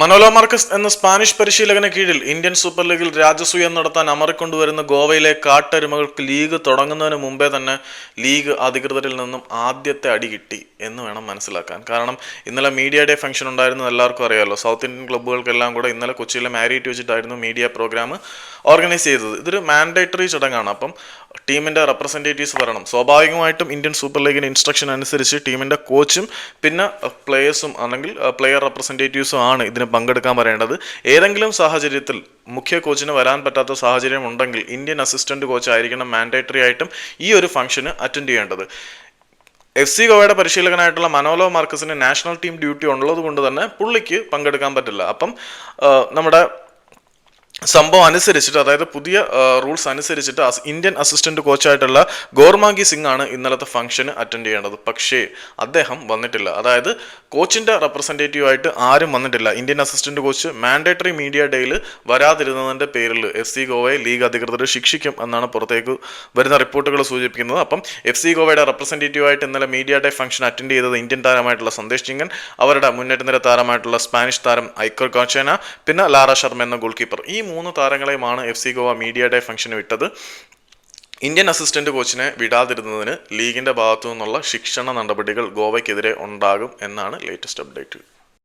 Manolo Marcus എന്ന Spanish പരിശീലകന് കീഴിൽ ഇന്ത്യൻ സൂപ്പർ ലീഗിൽ രാജസൂയം നടത്താൻ അമറിക്കൊണ്ടുവരുന്ന ഗോവയിലെ കാട്ടരുമകൾക്ക് ലീഗ് തുടങ്ങുന്നതിന് മുമ്പേ തന്നെ ലീഗ് അധികൃതരിൽ നിന്നും ആദ്യത്തെ അടി കിട്ടി എന്ന് വേണം മനസ്സിലാക്കാൻ. കാരണം ഇന്നലെ മീഡിയ ഡേ ഫംഗ്ഷൻ ഉണ്ടായിരുന്നു എല്ലാവർക്കും അറിയാമല്ലോ സൗത്ത് ഇന്ത്യൻ ക്ലബ്ബുകൾക്കെല്ലാം കൂടെ ഇന്നലെ കൊച്ചിയിലെ മാരിറ്റ് വെച്ചിട്ടായിരുന്നു മീഡിയ പ്രോഗ്രാം. ഓർഗനൈസ് ചെയ്തത്. ഇതൊരു മാൻഡേറ്ററി ചടങ്ങാണ്. അപ്പം ടീമിന്റെ റെപ്രസെന്റേറ്റീവ്സ് വരണം. സ്വാഭാവികമായിട്ടും ഇന്ത്യൻ സൂപ്പർ ലീഗിന്റെ ഇൻസ്ട്രക്ഷൻ അനുസരിച്ച് ടീമിന്റെ കോച്ചും പിന്നെ പ്ലേയേഴ്സും അല്ലെങ്കിൽ പ്ലെയർ റെപ്രസെന്റേറ്റീവ്സും ആണ് ഇതിന് പങ്കെടുക്കാൻ പറയേണ്ടത്. ഏതെങ്കിലും സാഹചര്യത്തിൽ മുഖ്യ കോച്ചിന് വരാൻ പറ്റാത്ത സാഹചര്യം ഉണ്ടെങ്കിൽ ഇന്ത്യൻ അസിസ്റ്റന്റ് കോച്ച് ആയിരിക്കണം മാൻഡേറ്ററി ആയിട്ടും ഈ ഒരു ഫംഗ്ഷന് അറ്റൻഡ് ചെയ്യേണ്ടത്. എഫ് സി ഗോവയുടെ പരിശീലകനായിട്ടുള്ള മനോലോ മാർക്കസിന് നാഷണൽ ടീം ഡ്യൂട്ടി ഉള്ളത് കൊണ്ട് തന്നെ പുള്ളിക്ക് പങ്കെടുക്കാൻ പറ്റില്ല. അപ്പം നമ്മുടെ സംഭവം അനുസരിച്ചിട്ട് അതായത് പുതിയ റൂൾസ് അനുസരിച്ചിട്ട് ഇന്ത്യൻ അസിസ്റ്റന്റ് കോച്ചായിട്ടുള്ള ഗോർമാഗി സിംഗ് ആണ് ഇന്നലത്തെ ഫംഗ്ഷന് അറ്റൻഡ് ചെയ്യേണ്ടത്. പക്ഷേ അദ്ദേഹം വന്നിട്ടില്ല. അതായത് കോച്ചിന്റെ റെപ്രസെന്റേറ്റീവ് ആയിട്ട് ആരും വന്നിട്ടില്ല. Indian assistant coach mandatory media ഡേയിൽ വരാതിരുന്നതിന്റെ പേരിൽ എഫ് സി ഗോവയെ ലീഗ് അധികൃതർ ശിക്ഷിക്കും എന്നാണ് പുറത്തേക്ക് വരുന്ന റിപ്പോർട്ടുകൾ സൂചിപ്പിക്കുന്നത്. അപ്പം എഫ് സി ഗോവയുടെ റെപ്രസെന്റേറ്റീവ് ആയിട്ട് ഇന്നലെ മീഡിയ ഡേ ഫംഗ്ഷൻ അറ്റൻഡ് ചെയ്തത് ഇന്ത്യൻ താരമായിട്ടുള്ള സന്ദേശ് ചിങ്ങൻ അവരുടെ മുന്നേറ്റ നിര താരമായിട്ടുള്ള സ്പാനിഷ് താരം ഐക്കർ കോച്ചേന പിന്നെ ലാറ ശർമ്മ എന്ന ഗോൾ കീപ്പർ ഈ മൂന്ന് താരങ്ങളെയുമാണ് F C Goa media day ഫംഗ്ഷന് വിട്ടത്. ഇന്ത്യൻ അസിസ്റ്റന്റ് കോച്ചിനെ വിടാതിരുന്നതിന് ലീഗിന്റെ ഭാഗത്തു നിന്നുള്ള ശിക്ഷണ നടപടികൾ ഗോവയ്ക്കെതിരെ ഉണ്ടാകും എന്നാണ് ലേറ്റസ്റ്റ് അപ്ഡേറ്റ്